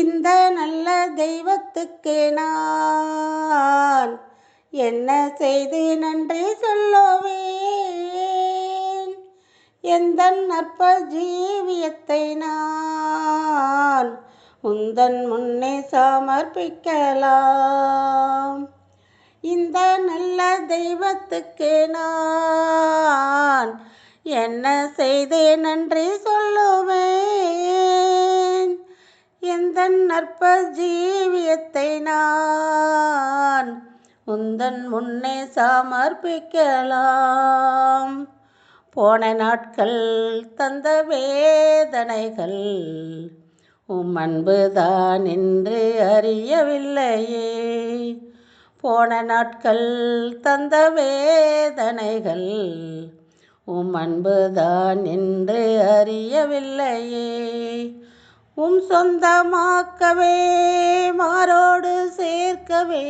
இந்த நல்ல தெய்வத்துக்கே நான் என்ன செய்து நன்றி சொல்லுவேன்? எந்த நற்ப ஜீவியத்தை நான் உந்தன் முன்னே சமர்ப்பிக்கலாம்? இந்த நல்ல தெய்வத்துக்கு நான் என்ன செய்து நன்றி சொல்லுவேன்? உந்தன் நற்ப ஜீவியத்தை நான் உந்தன் முன்னே சமர்ப்பிக்கலாம். போன நாட்கள் தந்த வேதனைகள் உம் அன்புதான் என்று அறியவில்லையே. போன நாட்கள் தந்த வேதனைகள் உம் அன்புதான் என்று அறியவில்லையே. உம் சொந்தமாக்கவே மாரோடு சேர்க்கவே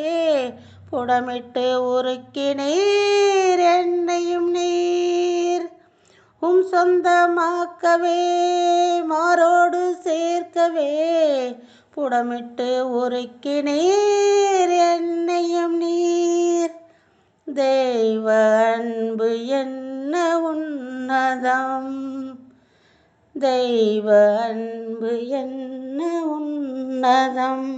புடமிட்டு உருக்கினீர் என்னையும் நீர். உம் சொந்தமாக்கவே மாரோடு சேர்க்கவே புடமிட்டு உருக்கினீர் என்னையும் நீர். தெய்வ அன்பு என்ன உன்னதம்? தெய்வ அன்பு என்ன உன்னதம்?